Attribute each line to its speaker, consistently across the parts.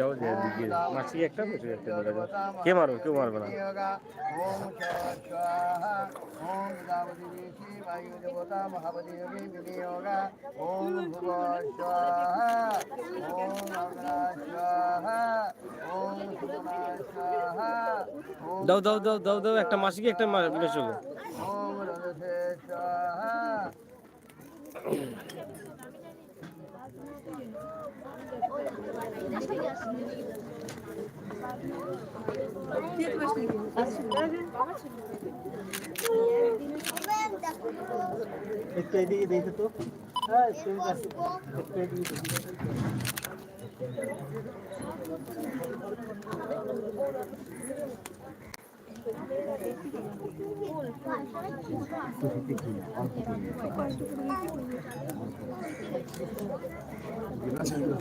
Speaker 1: যাও যে দিকে মাসি একটা বসে একটা বলে যাও কে মারবে কেউ মারবে না
Speaker 2: ওম স্বাহা ওম দাবদিনীশি বায়ু দেবতা মহাবতী যোগী বিনিয়োগা ওম ভুব স্বাহা ওম অগ্রা স্বাহা ওম সুমনা স্বাহা ওম
Speaker 1: দাও দাও দাও দাও দাও একটা মাসিকে একটা বেসো
Speaker 2: ওম রজসে স্বাহা একটু এদিকে দেখো তো হ্যাঁ শুনতে একটু এদিকে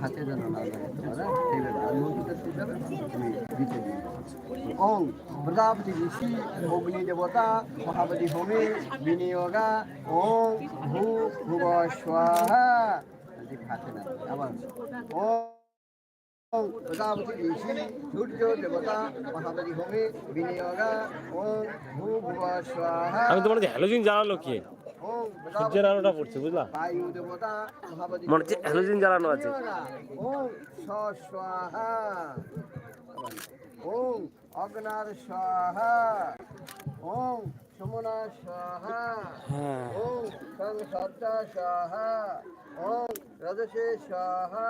Speaker 2: হাতে যেন না ওম প্রজাপতি ঋষি অগ্নি দেবতা মহাবলী হোমে বিনিয়োগা ওম ভূ ভুব স্বাহা হাতে আবার ওম প্রজাপতি ঋষি সূর্য দেবতা মহাবলী হোমে বিনিয়োগা ওম ভূ ভুব স্বাহা
Speaker 1: আমি তোমার হ্যালোজিন জ্বালালো কে সূর্যের আলোটা পড়ছে বুঝলা
Speaker 2: বায়ু দেবতা মহাবলী
Speaker 1: মনে হচ্ছে হ্যালোজিন জ্বালানো আছে
Speaker 2: ওম স্বাহা ওম অগ্নার স্বাহা ওম সুমনা স্বাহা
Speaker 1: হ্যাঁ
Speaker 2: ওম সংসদ্দা স্বাহা ওম রজসে স্বাহা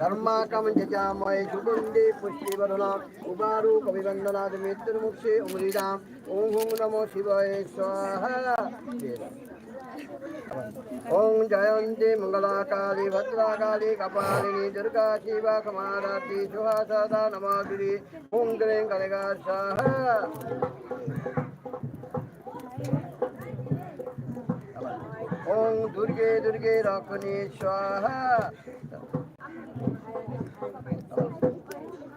Speaker 2: धर्माकमञ्चचामये सुगुण्डे पुष्टिवरुणाम् उपारु कविवन्दनादिमित्रमुक्षे उमृदाम् ॐ हुं नमो शिवाय स्वाहा कपालिनी दुर्गा शिवा कुमाराती सुहासा सदा नमागिरि ॐ ग्रीं कलिका स्वाहा दुर्गे दुर्गे रखनी स्वाहा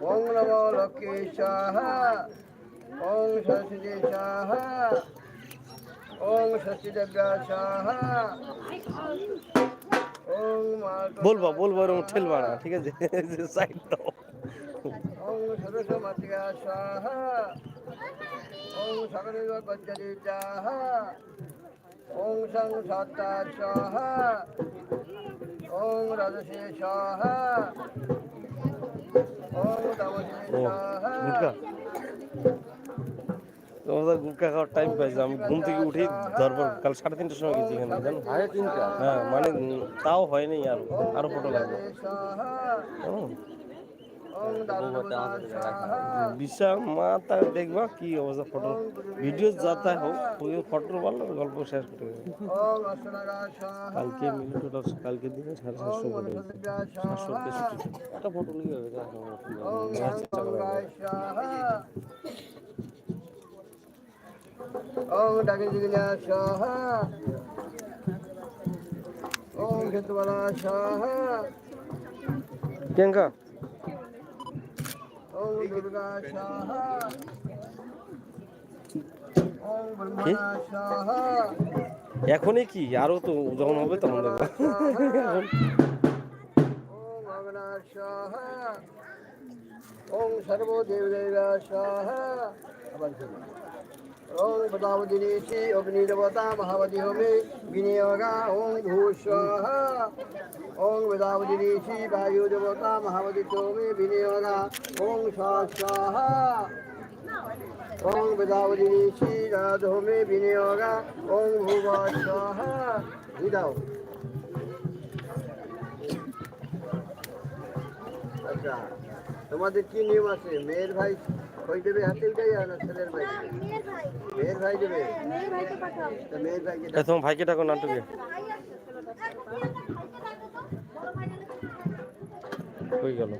Speaker 2: ওম নমো লক্ষ্মী স্বাহা ওম সরস্বতী ওম ষষ্ঠীদেব্যা স্বাহা ওম মার্গ-
Speaker 1: বলবা, বলব এরকম ঠেলবা না, ঠিক আছে? সাইড দাও।
Speaker 2: ওম সরস্ব মাতৃকা স্বাহা ওম সকলেব পঞ্চদী স্বাহা ওম সং সত্তা স্বাহা ওম রাজসে তামসে
Speaker 1: ও গুটকা? তোমাদের গুটকা খাওয়ার টাইম পাইছে। আমি ঘুম থেকে উঠেই ধরবো। কাল সাড়ে তিনটার সময় গেছি এখানে জানো?
Speaker 3: সাড়ে তিনটা?
Speaker 1: হ্যাঁ মানে তাও হয়নি আরও আরও ফটো লাগবে।
Speaker 2: স্বাহা
Speaker 1: হুম।
Speaker 2: ওম দারুণা স্বাহা
Speaker 1: বিশাল মা তার দেখবা কি অবস্থা ফটো ভিডিও যাতা হোক ওই ফটোর ভালো গল্প শেষ করে
Speaker 2: স্বাহা
Speaker 1: কালকে মিলে টোটাল কালকে দিনে সাড়ে সাতশো ফটো সাতশো তেষট্টি একটা ফটো হবে
Speaker 2: ওম ওম ক্ষেত্রবালা স্বাহা
Speaker 1: কেঙ্কা
Speaker 2: ওম দুর্গা স্বাহা ওম ব্রহ্মণা স্বাহা
Speaker 1: এখনই কি আরও তো যখন হবে তখন
Speaker 2: ওম সর্বদেব সাহা আবার শুনি। ওম প্রতাপদিনীশি অগ্নিদেবতা মহাবতী হোমে বিনিয়োগা ওম ভূ স্বাহা ওম প্রতাপদিনীশি বায়ুদেবতা মহাবতী হোমে বিনিয়োগা ওম স্বা স্বাহা ওম প্রতাপদিনীশি রাধোমে বিনিয়োগা ওম তোমাদের কি নিয়ম আছে? মেয়ের ভাই কই দেবে? হাতে উঠাই আর ছেলের ভাই?
Speaker 4: মেয়ের ভাই।
Speaker 2: মেয়ের ভাই দেবে?
Speaker 4: মেয়ের ভাইকে পাঠাও।
Speaker 2: তা মেয়ের ভাইকে
Speaker 1: তোমার ভাইকে ডাকো নাটকে কই গেল?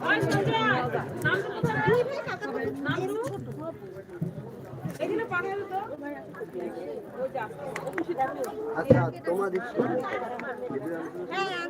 Speaker 4: ভাই কাকা ছোট
Speaker 2: আচ্ছা তোমার
Speaker 5: দিচ্ছি।
Speaker 2: হ্যাঁ,